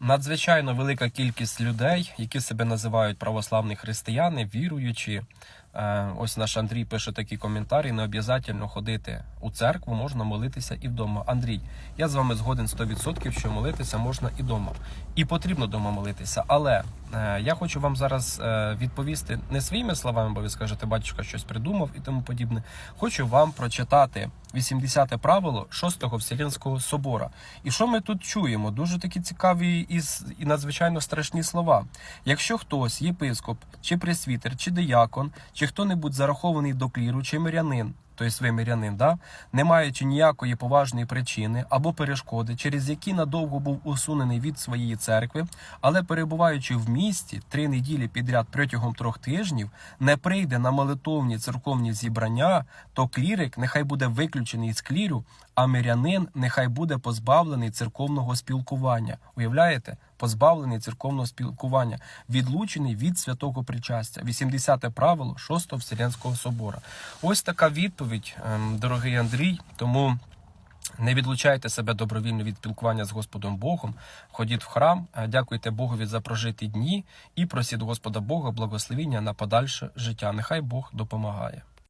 Надзвичайно велика кількість людей, які себе називають православні християни, віруючі. Е, Ось наш Андрій пише такі коментарі: не обов'язково ходити у церкву, можна молитися і вдома. Андрій, я з вами згоден 100%, що молитися можна і вдома. І потрібно вдома молитися. Але е, я хочу вам зараз е, відповісти не своїми словами, бо ви скажете, батюшка щось придумав і тому подібне. Хочу вам прочитати 80-те правило 6-го Вселенського собора. І що ми тут чуємо? Дуже такі цікаві і надзвичайно страшні слова. Якщо хтось, єпископ, чи пресвітер, чи диякон, чи хто-небудь зарахований до кліру, чи мирянин, тобто ви мирянин, да? не маючи ніякої поважної причини або перешкоди, через які надовго був усунений від своєї церкви, але перебуваючи в місті три неділі підряд протягом трьох тижнів, не прийде на молитовні церковні зібрання, то клірик нехай буде виключений з кліру, а мирянин нехай буде позбавлений церковного спілкування. Уявляєте? Позбавлений церковного спілкування, відлучений від святого причастя. 80-те правило 6-го Вселенського собора. Ось така відповідь, ем, дорогий Андрій. Тому не відлучайте себе добровільно від спілкування з Господом Богом. Ходіть в храм, е, дякуйте Богові за прожиті дні і просіть Господа Бога благословіння на подальше життя. Нехай Бог допомагає.